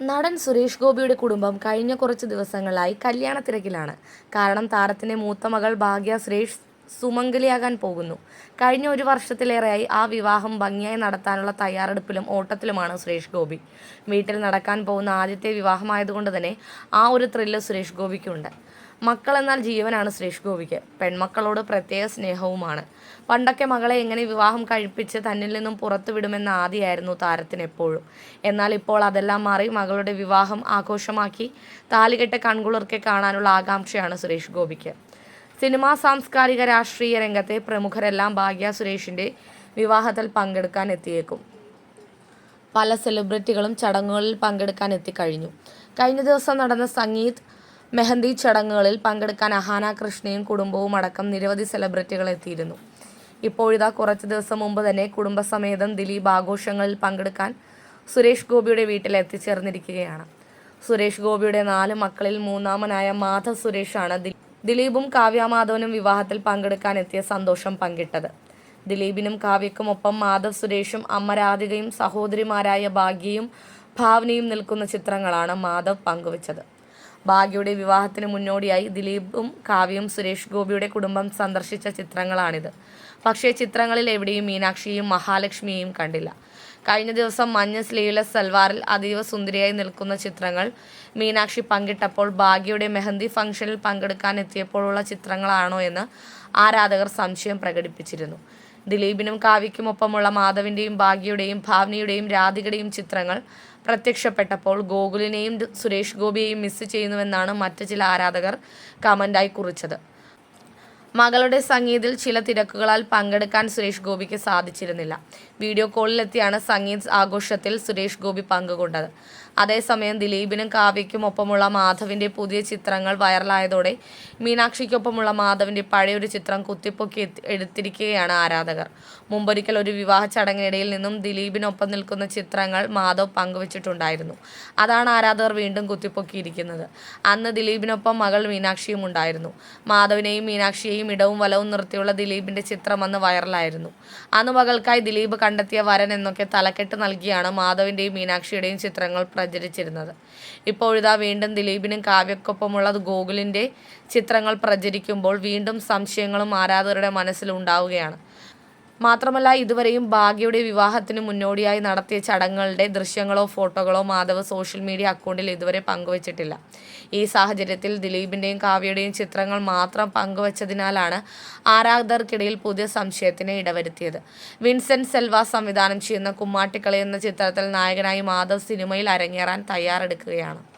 നടൻ സുരേഷ് ഗോപിയുടെ കുടുംബം കഴിഞ്ഞ കുറച്ച് ദിവസങ്ങളായി കല്യാണ തിരക്കിലാണ് കാരണം താരത്തിന്റെ മൂത്ത മകൾ ഭാഗ്യ സുരേഷ് സുമംഗലിയാകാൻ പോകുന്നു. കഴിഞ്ഞ ഒരു വർഷത്തിലേറെയായി ആ വിവാഹം ഭംഗിയായി നടത്താനുള്ള തയ്യാറെടുപ്പിലും ഓട്ടത്തിലുമാണ് സുരേഷ് ഗോപി. വീട്ടിൽ നടക്കാൻ പോകുന്ന ആദ്യത്തെ വിവാഹമായതുകൊണ്ട് തന്നെ ആ ഒരു ത്രില്ല് സുരേഷ് ഗോപിക്കുണ്ട്. മക്കൾ എന്നാൽ ജീവനാണ് സുരേഷ് ഗോപിക്ക്. പെൺമക്കളോട് പ്രത്യേക സ്നേഹവുമാണ്. പണ്ടൊക്കെ മകളെ എങ്ങനെ വിവാഹം കഴിപ്പിച്ച് തന്നിൽ നിന്നും പുറത്തു വിടുമെന്ന താരത്തിന് എപ്പോഴും. എന്നാൽ ഇപ്പോൾ അതെല്ലാം മാറി മകളുടെ വിവാഹം ആഘോഷമാക്കി താലികെട്ട് കൺകുളിർക്കെ കാണാനുള്ള ആകാംക്ഷയാണ് സുരേഷ് ഗോപിക്ക്. സിനിമാ സാംസ്കാരിക രാഷ്ട്രീയ രംഗത്തെ പ്രമുഖരെല്ലാം ഭാഗ്യ സുരേഷിന്റെ വിവാഹത്തിൽ പങ്കെടുക്കാൻ എത്തിയേക്കും. പല സെലിബ്രിറ്റികളും ചടങ്ങുകളിൽ പങ്കെടുക്കാൻ എത്തിക്കഴിഞ്ഞു. കഴിഞ്ഞ ദിവസം നടന്ന സംഗീത് മെഹന്തി ചടങ്ങുകളിൽ പങ്കെടുക്കാൻ അഹാന കൃഷ്ണയും കുടുംബവും അടക്കം നിരവധി സെലിബ്രിറ്റികൾ എത്തിയിരുന്നു. ഇപ്പോഴിതാ കുറച്ച് ദിവസം മുമ്പ് തന്നെ കുടുംബസമേതം ദിലീപ് ആഘോഷങ്ങളിൽ പങ്കെടുക്കാൻ സുരേഷ് ഗോപിയുടെ വീട്ടിൽ എത്തിച്ചേർന്നിരിക്കുകയാണ്. സുരേഷ് ഗോപിയുടെ നാല് മക്കളിൽ മൂന്നാമനായ മാധവ് സുരേഷാണ് ദിലീപും കാവ്യ മാധവനും വിവാഹത്തിൽ പങ്കെടുക്കാൻ എത്തിയ സന്തോഷം പങ്കിട്ടത്. ദിലീപിനും കാവ്യക്കും ഒപ്പം മാധവ് സുരേഷും അമ്മ രാധികയും സഹോദരിമാരായ ഭാഗ്യയും ഭാവനയും നിൽക്കുന്ന ചിത്രങ്ങളാണ് മാധവ് പങ്കുവച്ചത്. ഭാഗ്യയുടെ വിവാഹത്തിന് മുന്നോടിയായി ദിലീപും കാവ്യയും സുരേഷ് ഗോപിയുടെ കുടുംബം സന്ദർശിച്ച ചിത്രങ്ങളാണിത്. പക്ഷേ ചിത്രങ്ങളിൽ എവിടെയും മീനാക്ഷിയെയും മഹാലക്ഷ്മിയെയും കണ്ടില്ല. കഴിഞ്ഞ ദിവസം മഞ്ഞ സ്ലീവ്ലെസ് സൽവാറിൽ അതീവ സുന്ദരിയായി നിൽക്കുന്ന ചിത്രങ്ങൾ മീനാക്ഷി പങ്കിട്ടപ്പോൾ ഭാഗ്യയുടെ മെഹന്തി ഫംഗ്ഷനിൽ പങ്കെടുക്കാൻ എത്തിയപ്പോഴുള്ള ചിത്രങ്ങളാണോ എന്ന് ആരാധകർ സംശയം പ്രകടിപ്പിച്ചിരുന്നു. ദിലീപിനും കാവ്യയ്ക്കുമൊപ്പമുള്ള മാധവിന്റെയും ഭാഗ്യയുടെയും ഭാവനയുടെയും രാധികയുടെയും ചിത്രങ്ങൾ പ്രത്യക്ഷപ്പെട്ടപ്പോൾ ഗോകുലിനെയും സുരേഷ് ഗോപിയെയും മിസ് ചെയ്യുന്നുവെന്നാണ് മറ്റ് ചില ആരാധകർ കമന്റായി കുറിച്ചത്. മകളുടെ സംഗീതത്തിൽ ചില തിരക്കുകളാൽ പങ്കെടുക്കാൻ സുരേഷ് ഗോപിക്ക് സാധിച്ചിരുന്നില്ല. വീഡിയോ കോളിലെത്തിയാണ് സംഗീത് ആഘോഷത്തിൽ സുരേഷ് ഗോപി പങ്കുകൊണ്ടത്. അതേസമയം ദിലീപിനും കാവ്യയ്ക്കും ഒപ്പമുള്ള മാധവിന്റെ പുതിയ ചിത്രങ്ങൾ വൈറലായതോടെ മീനാക്ഷിക്കൊപ്പമുള്ള മാധവിന്റെ പഴയൊരു ചിത്രം കുത്തിപ്പൊക്കി എടുത്തിരിക്കുകയാണ് ആരാധകർ. മുമ്പൊരിക്കൽ ഒരു വിവാഹ ചടങ്ങിനിടയിൽ നിന്നും ദിലീപിനൊപ്പം നിൽക്കുന്ന ചിത്രങ്ങൾ മാധവ് പങ്കുവച്ചിട്ടുണ്ടായിരുന്നു. അതാണ് ആരാധകർ വീണ്ടും കുത്തിപ്പൊക്കിയിരിക്കുന്നത്. അന്ന് ദിലീപിനൊപ്പം മകൾ മീനാക്ഷിയും ഉണ്ടായിരുന്നു. മാധവിനെയും മീനാക്ഷിയെയും ഇടവും വലവും നിർത്തിയുള്ള ദിലീപിന്റെ ചിത്രം അന്ന് വൈറലായിരുന്നു. അന്ന് മകൾക്കായി ദിലീപ് കണ്ടെത്തിയ വരൻ എന്നൊക്കെ തലക്കെട്ട് നൽകിയാണ് മാധവിന്റെയും മീനാക്ഷിയുടെയും ചിത്രങ്ങൾ പ്രചരിച്ചിരുന്നത്. ഇപ്പോഴിതാ വീണ്ടും ദിലീപിനും കാവ്യക്കൊപ്പമുള്ള ഗോകുലിന്റെ ചിത്രങ്ങൾ പ്രചരിക്കുമ്പോൾ വീണ്ടും സംശയങ്ങളും ആരാധകരുടെ മനസ്സിൽ ഉണ്ടാവുകയാണ് മാത്രമല്ല ഇതുവരെയും ഭാഗ്യയുടെ വിവാഹത്തിന് മുന്നോടിയായി നടത്തിയ ചടങ്ങുകളുടെ ദൃശ്യങ്ങളോ ഫോട്ടോകളോ മാധവ് സോഷ്യൽ മീഡിയ അക്കൗണ്ടിൽ ഇതുവരെ പങ്കുവച്ചിട്ടില്ല. ഈ സാഹചര്യത്തിൽ ദിലീപിന്റെയും കാവ്യയുടെയും ചിത്രങ്ങൾ മാത്രം പങ്കുവച്ചതിനാലാണ് ആരാധകർക്കിടയിൽ പുതിയ സംശയത്തിന് ഇടവരുത്തിയത്. വിൻസെന്റ് സെൽവ സംവിധാനം ചെയ്യുന്ന കുമ്മാട്ടിക്കളി എന്ന ചിത്രത്തിൽ നായകനായി മാധവ് സിനിമയിൽ അരങ്ങേറാൻ തയ്യാറെടുക്കുകയാണ്.